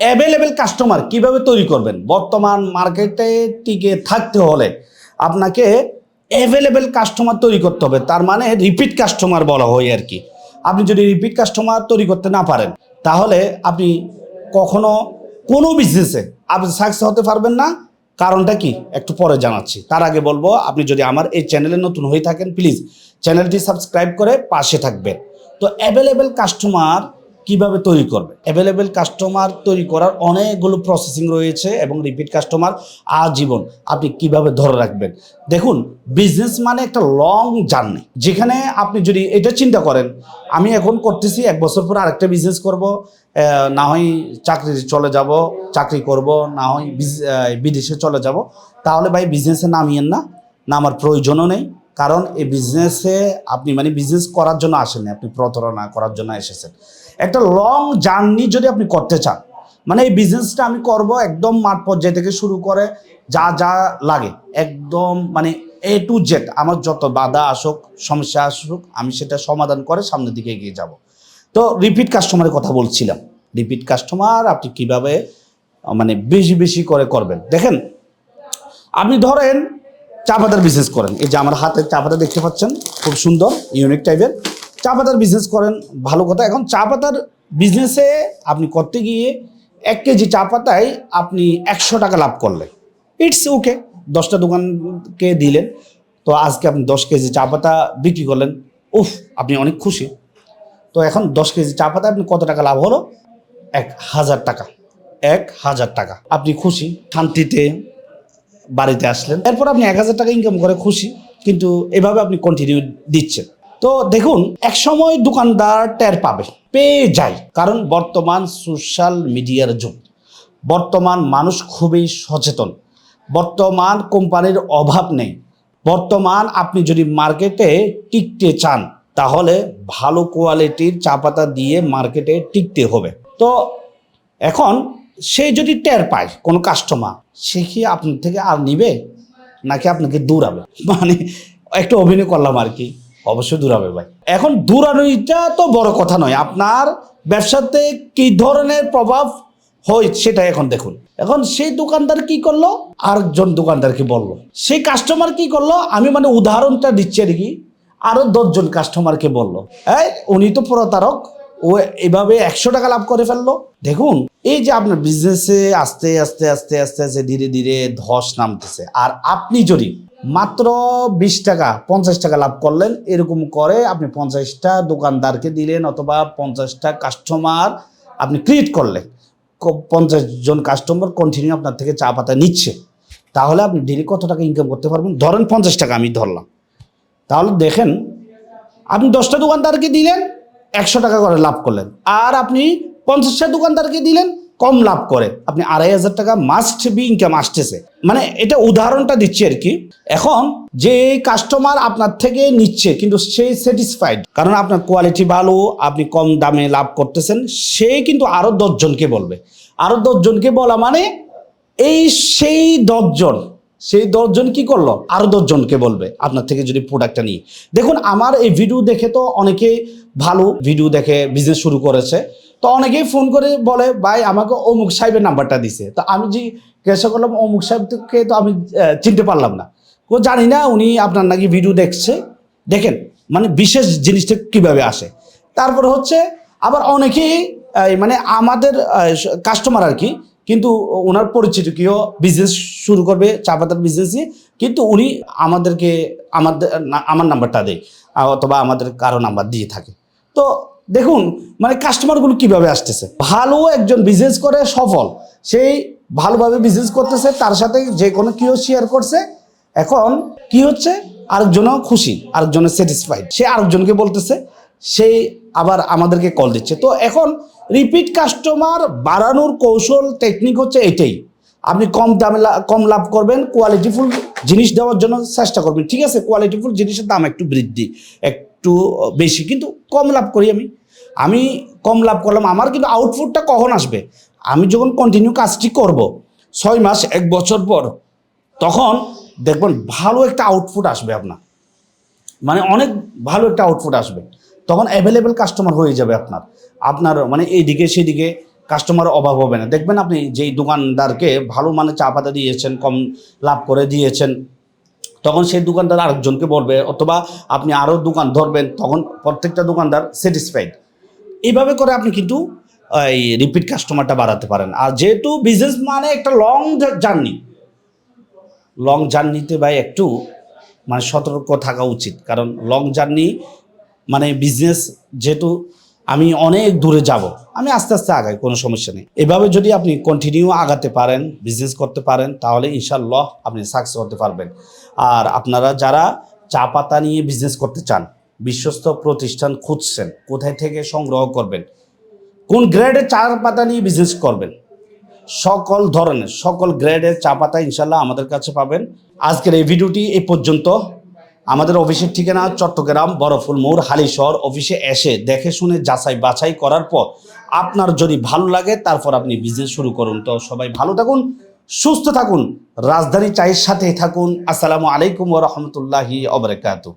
Available customer কীভাবে তৈরি করবেন? বর্তমান মার্কেটে টিকে থাকতে হলে আপনাকে অ্যাভেলেবেল কাস্টমার তৈরি করতে হবে। তার মানে রিপিট কাস্টমার বলা হয় আর কি। আপনি যদি রিপিট কাস্টমার তৈরি করতে না পারেন, তাহলে আপনি কখনো কোনো বিজনেসে আপনি সাকসেস হতে পারবেন না। কারণটা কি? একটু পরে জানাচ্ছি। তার আগে বলব, আপনি যদি আমার এই চ্যানেলে নতুন হয়ে থাকেন প্লিজ চ্যানেলটি সাবস্ক্রাইব করে পাশে থাকবেন। তো অ্যাভেলেবেল কাস্টমার কীভাবে তৈরি করবে? অ্যাভেলেবেল কাস্টমার তৈরি করার অনেকগুলো প্রসেসিং রয়েছে এবং রিপিট কাস্টমার আজীবন আপনি কীভাবে ধরে রাখবেন? দেখুন বিজনেস মানে একটা লং জার্নি যেখানে আপনি যদি এটা চিন্তা করেন, আমি এখন করতেছি, এক বছর পর আরেকটা বিজনেস করব না হয় চাকরি চলে যাব, চাকরি করব, না হয় বিদেশে চলে যাব, তাহলে ভাই বিজনেসে নামিয়েন না। না, আমার প্রয়োজনও নেই। কারণ এই বিজনেসে আপনি মানে বিজনেস করার জন্য আসেন আপনি প্রতারণা করার জন্য এসেছেন। একটা লং জার্নি যদি আপনি করতে চান মানে এই বিজনেসটা আমি করব একদম মাঠ পর্যায় থেকে শুরু করে যা যা লাগে, একদম মানে এ টু জেড আমার যত বাধা আসুক, সমস্যা আসুক, আমি সেটা সমাধান করে সামনের দিকে এগিয়ে যাব। তো রিপিট কাস্টমারের কথা বলছিলাম। রিপিট কাস্টমার আপনি কীভাবে মানে বেশি বেশি করে করবেন? দেখেন, আপনি ধরেন চা পাতার বিজনেস করেন। এই যে আমার হাতে চা পাতা দেখতে পাচ্ছেন, খুব সুন্দর ইউনিক টাইপের চা পাতার বিজনেস করেন, ভালো কথা। এখন চা পাতার বিজনেসে আপনি করতে গিয়ে এক কেজি চা পাতায় আপনি একশো টাকা লাভ করলেন। ইটস ওকে দশটা দোকানকে দিলেন, তো আজকে আপনি দশ কেজি চা পাতা বিক্রি করলেন। উফ, আপনি অনেক খুশি। তো এখন দশ কেজি চা পাতা আপনি কত টাকা লাভ হলো? এক হাজার টাকা, এক হাজার টাকা। আপনি খুশি, শান্তিতে বাড়িতে আসলেন। এরপর আপনি এক হাজার টাকা ইনকাম করে খুশি, কিন্তু এভাবে আপনি কন্টিনিউ দিচ্ছেন। তো দেখুন, এক সময় দোকানদার টের পাবে, পেয়ে যায়। কারণ বর্তমান সোশ্যাল মিডিয়ার যুগ। বর্তমান মানুষ খুবই সচেতন। বর্তমান কোম্পানির অভাব নেই। বর্তমান আপনি যদি মার্কেটে টিকতে চান, তাহলে ভালো কোয়ালিটির চা পাতা দিয়ে মার্কেটে টিকতে হবে। তো এখন সে যদি টের পায় কোনো কাস্টমার সে কি আপনার থেকে আর নিবে? নাকি আপনাকে দূরাবে মানে একটু অভিনয় করলাম আর কি। অবশ্যই দূরাবে ভাই। এখন দূরানোটা তো বড় কথা নয়। আপনার ব্যবসাতে কি ধরনের প্রভাব হয় সেটা এখন দেখুন। এখন সেই দোকানদার কি করল? আরেকজন দোকানদারকে বলল। সেই কাস্টমার কি করল? আমি মানে উদাহরণটা দিচ্ছি আর কি। আরও দশজন কাস্টমারকে বলল। হ্যাঁ উনি তো প্রতারক। ও এভাবে একশো টাকা লাভ করে ফেলল। দেখুন, এই যে আপনার বিজনেসে আস্তে আস্তে আস্তে আস্তে আস্তে ধীরে ধীরে ধস নামতেছে। আর আপনি যদি মাত্র বিশ টাকা, পঞ্চাশ টাকা লাভ করলেন, এরকম করে আপনি পঞ্চাশটা দোকানদারকে দিলেন অথবা পঞ্চাশটা কাস্টমার আপনি ক্রিয়েট করলেন। পঞ্চাশ জন কাস্টমার কন্টিনিউ আপনার থেকে চা পাতা নিচ্ছে। তাহলে আপনি ডেলি কত টাকা ইনকাম করতে পারবেন? ধরেন পঞ্চাশ টাকা আমি ধরলাম। তাহলে দেখেন, আপনি দশটা দোকানদারকে দিলেন একশো টাকা করে লাভ করলেন। আর আপনি পঞ্চাশটা দোকানদারকে দিলেন, কম লাভ করে। আপনি আড়াই হাজার টাকা মাস্ট বি ইনকাম আসতেছে। মানে এটা উদাহরণটা দিচ্ছি আর কি। এখন যে কাস্টমার আপনার থেকে নিচ্ছে, কিন্তু সে স্যাটিসফাইড কারণ আপনার কোয়ালিটি ভালো, আপনি কম দামে লাভ করতেছেন, সে কিন্তু আরও দশজনকে বলবে। আরও দশজনকে বলা মানে এই সেই দশজন সেই দশজন কি করল? আরও দশজনকে বলবে, আপনার থেকে যদি প্রোডাক্টটা নিয়ে দেখুন, আমার এই ভিডিও দেখে তো অনেকে ভালো ভিডিও দেখে বিজনেস শুরু করেছে। তো অনেকেই ফোন করে বলে, ভাই, আমাকে অমুক সাহেবের নাম্বারটা দিছে। তো আমি যে জিজ্ঞাসা করলাম, অমুক সাহেবকে তো আমি চিনতে পারলাম না। ও জানি না, উনি আপনার নাকি ভিডিও দেখছে। দেখেন মানে বিশেষ জিনিসটা কীভাবে আসে। তারপর হচ্ছে, আবার অনেকেই মানে আমাদের কাস্টমার আর কি কিন্তু ওনার পরিচিত কেউ বিজনেস শুরু করবে, চা পাতার বিজনেস বিজনেসই কিন্তু উনি আমাদেরকে আমাদের আমার নাম্বারটা দেয় অথবা আমাদের কারও নাম্বার দিয়ে থাকে। তো দেখুন মানে কাস্টমারগুলো কীভাবে আসতেছে? ভালো একজন বিজনেস করে, সফল। সেই ভালোভাবে বিজনেস করতেছে, তার সাথে যে কোনো কেউ শেয়ার করছে। এখন কি হচ্ছে? আরেকজনও খুশি, আরেকজনের স্যাটিসফাইড সে আরেকজনকে বলতেছে সেই আবার আমাদেরকে কল দিচ্ছে। তো এখন রিপিট কাস্টমার বাড়ানোর কৌশল টেকনিক হচ্ছে এটাই। আপনি কম দামে কম লাভ করবেন কোয়ালিটিফুল জিনিস দেওয়ার জন্য চেষ্টা করবেন। ঠিক আছে কোয়ালিটিফুল জিনিসের দাম একটু বৃদ্ধি, একটু বেশি, কিন্তু কম লাভ করি আমি। আমি কম লাভ করলাম, আমার কিন্তু আউটপুটটা কখন আসবে? আমি যখন কন্টিনিউ কাজটি করব, ছয় মাস, এক বছর পর, তখন দেখবেন ভালো একটা আউটপুট আসবে আপনার। মানে অনেক ভালো একটা আউটপুট আসবে। তখন অ্যাভেলেবেল কাস্টমার হয়ে যাবে আপনার। আপনার মানে এইদিকে সেদিকে কাস্টমার অভাব হবে না। দেখবেন আপনি যেই দোকানদারকে ভালো মানে চা পাতা দিয়েছেন, কম লাভ করে দিয়েছেন, তখন সেই দোকানদার আরেকজনকে বলবে, অথবা আপনি আরও দোকান ধরবেন, তখন প্রত্যেকটা দোকানদার স্যাটিসফাইড এইভাবে করে আপনি কিন্তু এই রিপিট কাস্টমারটা বাড়াতে পারেন। আর যেহেতু বিজনেস মানে একটা লং জার্নি লং জার্নিতে ভাই একটু মানে সতর্ক থাকা উচিত। কারণ লং জার্নি মানে বিজনেস যেহেতু আমি অনেক দূরে যাব, আমি আস্তে আস্তে আগাই, কোনো সমস্যা নেই। এভাবে যদি আপনি কন্টিনিউ আগাতে পারেন বিজনেস করতে পারেন, তাহলে ইনশাল্লাহ আপনি সাকসেস হতে পারবেন। আর আপনারা যারা চা পাতা নিয়ে বিজনেস করতে চান, বিশ্বস্ত প্রতিষ্ঠান খুঁজছেন, কোথায় থেকে সংগ্রহ করবেন, কোন গ্রেডের চা পাতা নিয়ে বিজনেস করবেন, সকল ধরনের, সকল গ্রেডের চা পাতা ইনশাল্লাহ আমাদের কাছে পাবেন। আজকের এই ভিডিওটি এই পর্যন্ত। আমাদের অফিসের ঠিকানা চট্টগ্রাম, বরফুল মোড়, হালিশহর অফিসে এসে দেখে শুনে যাচাই বাছাই করার পর আপনার যদি ভালো লাগে তারপর আপনি বিজনেস শুরু করুন। তো সবাই ভালো থাকুন, সুস্থ থাকুন, রাজধানী চায়ের সাথেই থাকুন। আসসালামু আলাইকুম রহমতুল্লাহি অবরাকাতু